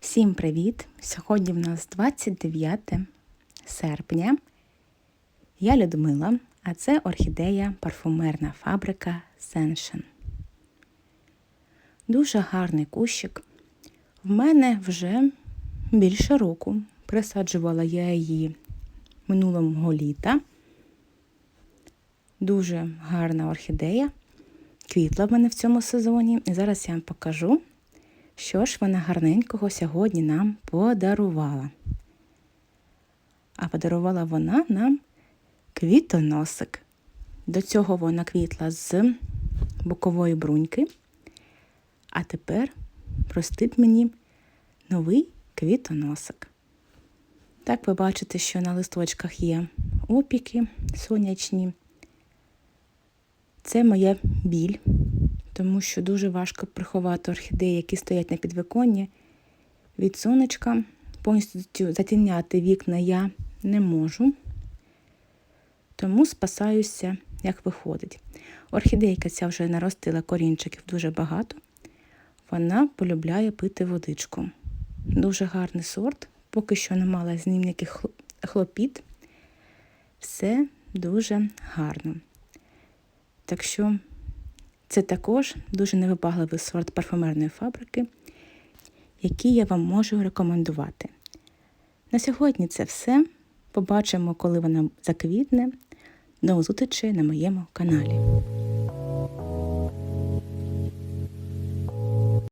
Всім привіт! Сьогодні в нас 29 серпня. Я Людмила, а це орхідея парфумерна фабрика Сеншен. Дуже гарний кущик. В мене вже більше року. Присаджувала я її минулого літа. Дуже гарна орхідея. Квітла в мене в цьому сезоні. І зараз я вам покажу, що ж вона гарненького сьогодні нам подарувала. А подарувала вона нам квітоносик. До цього вона квітла з бокової бруньки. А тепер простить мені новий квітоносик. Так ви бачите, що на листочках є опіки сонячні. Це моя біль, тому що дуже важко приховати орхідеї, які стоять на підвиконні. Від сонечка повністю затіняти вікна я не можу, тому спасаюся, як виходить. Орхідейка ця вже наростила корінчиків дуже багато. Вона полюбляє пити водичку. Дуже гарний сорт, поки що не мала з ним ніяких хлопіт. Все дуже гарно. Так що це також дуже невибагливий сорт парфумерної фабрики, який я вам можу рекомендувати. На сьогодні це все. Побачимо, коли вона заквітне. До зустрічі на моєму каналі.